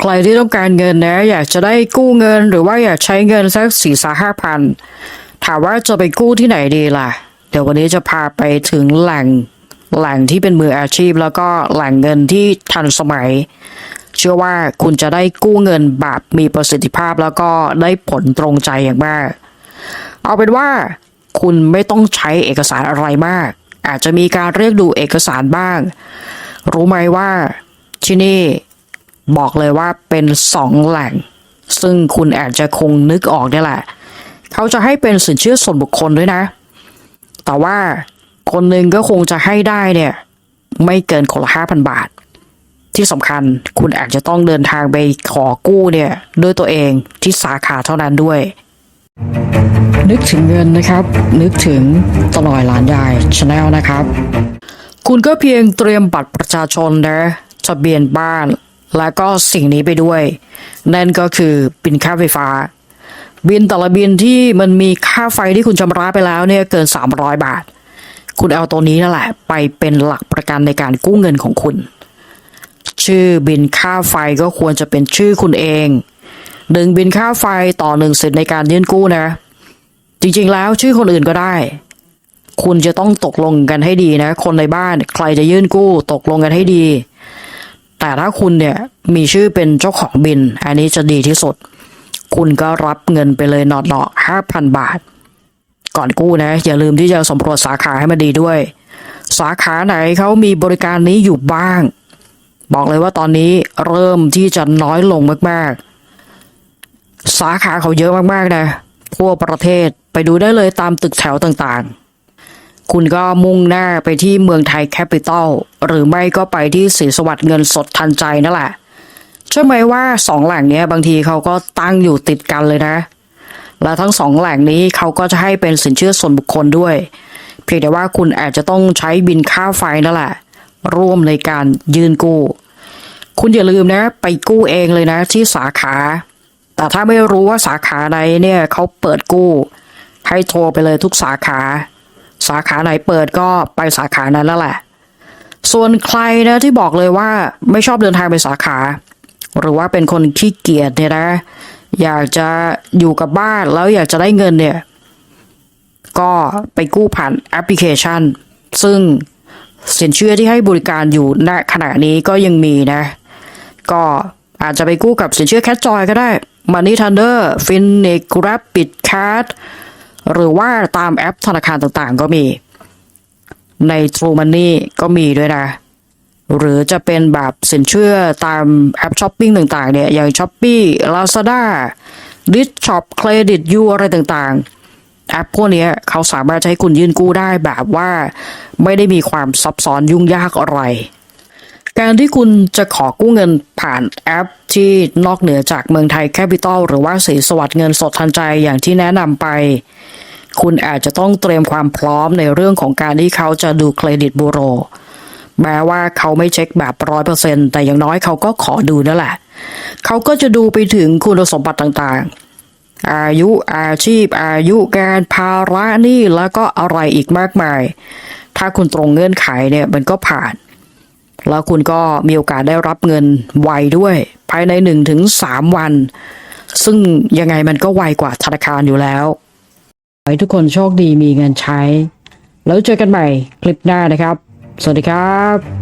ใครที่ต้องการเงินนะอยากจะได้กู้เงินหรือว่าอยากใช้เงินสักสี่สาห้าพันถามว่าจะไปกู้ที่ไหนดีล่ะ เดี๋ยววันนี้จะพาไปถึงแหล่งแหล่งที่เป็นมืออาชีพ แล้วก็แหล่งเงินที่ทันสมัย เชื่อว่าคุณจะได้กู้เงินแบบมีประสิทธิภาพแล้วก็ได้ผลตรงใจอย่างมาก เอาเป็นว่าคุณไม่ต้องใช้เอกสารอะไรมาก อาจจะมีการเรียกดูเอกสารบ้าง รู้ไหมว่าที่นี่ บอกเลยว่าเป็นสองแหล่ง ซึ่งคุณอาจจะคงนึกออกนี่แหละ เขาจะให้เป็นสินเชื่อส่วนบุคคลด้วยนะ แต่ว่าคนหนึ่งก็คงจะให้ได้เนี่ย ไม่เกินคนละห้าพันบาท ที่สำคัญคุณอาจจะต้องเดินทางไปขอกู้เนี่ยด้วยตัวเองที่สาขาเท่านั้นด้วย นึกถึงเงินนะครับ นึกถึงตลอยหลานยายชาแนลนะครับ คุณก็เพียงเตรียมบัตรประชาชนนะทะเบียนบ้าน แล้วก็สิ่งนี้ไปด้วย นั่นก็คือบินค่าไฟฟ้า บินแต่ละบินที่มันมีค่าไฟที่คุณชำระไปแล้วเนี่ยเกิน 300 บาท คุณเอาตัวนี้นั่นแหละ ไปเป็นหลักประกันในการกู้เงินของคุณ ชื่อบินค่าไฟก็ควรจะเป็นชื่อคุณเองหนึ่งบินค่าไฟต่อหนึ่งสิทธิ์ในการยื่นกู้นะ จริงๆแล้วชื่อคนอื่นก็ได้ คุณจะต้องตกลงกันให้ดีนะ คนในบ้านใครจะยื่นกู้ตกลงกันให้ดี แต่ถ้าคุณเนี่ยมีชื่อเป็นเจ้าของบิน อันนี้จะดีที่สุด คุณก็รับเงินไปเลยนอดเนาะห้าพันบาท ก่อนกู้นะ อย่าลืมที่จะสำรวจสาขาให้มันดีด้วย สาขาไหนเขามีบริการนี้อยู่บ้าง บอกเลยว่าตอนนี้เริ่มที่จะน้อยลงมากๆ สาขาเขาเยอะมากๆนะทั่วประเทศไปดูได้เลยตามตึกแถวต่างๆ คุณก็มุ่งหน้าไปที่เมืองไทยแคปิตอลหรือไม่ก็ไปที่ศรีสวัสดิ์เงินสดทันใจนั่นแหละใช่ไหมว่าสองแหล่งนี้บางทีเขาก็ตั้งอยู่ติดกันเลยนะ และทั้งสองแหล่งนี้เขาก็จะให้เป็นสินเชื่อส่วนบุคคลด้วย เพียงแต่ว่าคุณอาจจะต้องใช้บินค่าไฟนั่นแหละ ร่วมในการยืนกู้ คุณอย่าลืมนะ ไปกู้เองเลยนะที่สาขา แต่ถ้าไม่รู้ว่าสาขาไหนเนี่ยเขาเปิดกู้ ให้โทรไปเลยทุกสาขา สาขาไหนเปิดก็ไปสาขานั้นแล้วแหละ ส่วนใครนะที่บอกเลยว่าไม่ชอบเดินทางไปสาขา หรือว่าเป็นคนขี้เกียจเนี่ยนะ อยากจะอยู่กับบ้านแล้วอยากจะได้เงินเนี่ย ก็ไปกู้ผ่านแอปพลิเคชัน ซึ่งสินเชื่อที่ให้บริการอยู่ณขณะนี้ก็ยังมีนะ ก็อาจจะไปกู้กับสินเชื่อแค t จอยก็ได้ Money Thunder Finic Rapid Card หรือว่าตามแอปธนาคารต่างๆ ก็มี ใน True Money ก็มีด้วยนะ หรือจะเป็นแบบสินเชื่อตามแอปช้อปปิ้งต่างๆเนี่ยอย่าง s h อ p e e Lazada d i s Shop Credit U อะไรต่างๆ แอปพวกนี้เขาสามารถให้คุณยื่นกู้ได้แบบว่าไม่ได้มีความซับซ้อนยุ่งยากอะไร การที่คุณจะขอกู้เงินผ่านแอปที่นอกเหนือจากเมืองไทยแคปิตอลหรือว่าสีสวัสดิ์เงินสดทันใจอย่างที่แนะนำไป คุณอาจจะต้องเตรียมความพร้อมในเรื่องของการที่เขาจะดูเครดิตบูโร แม้ว่าเขาไม่เช็คแบบร้อยเปอร์เซ็นแต่อย่างน้อยเขาก็ขอดูนั่นแหละ เขาก็จะดูไปถึงคุณสมบัติต่างๆ อายุอาชีพ อายุการภาระหนี่แล้วก็อะไรอีกมากมาย ถ้าคุณตรงเงื่อนไขเนี่ยมันก็ผ่าน แล้วคุณก็มีโอกาสได้รับเงินไวด้วย ภายใน1นถึงสวัน ซึ่งยังไงมันก็ไวกว่าธนาคารอยู่แล้ว ให้ทุกคนโชคดีมีเงินใช้ แล้วเจอกันใหม่คลิปหน้านะครับ สวัสดีครับ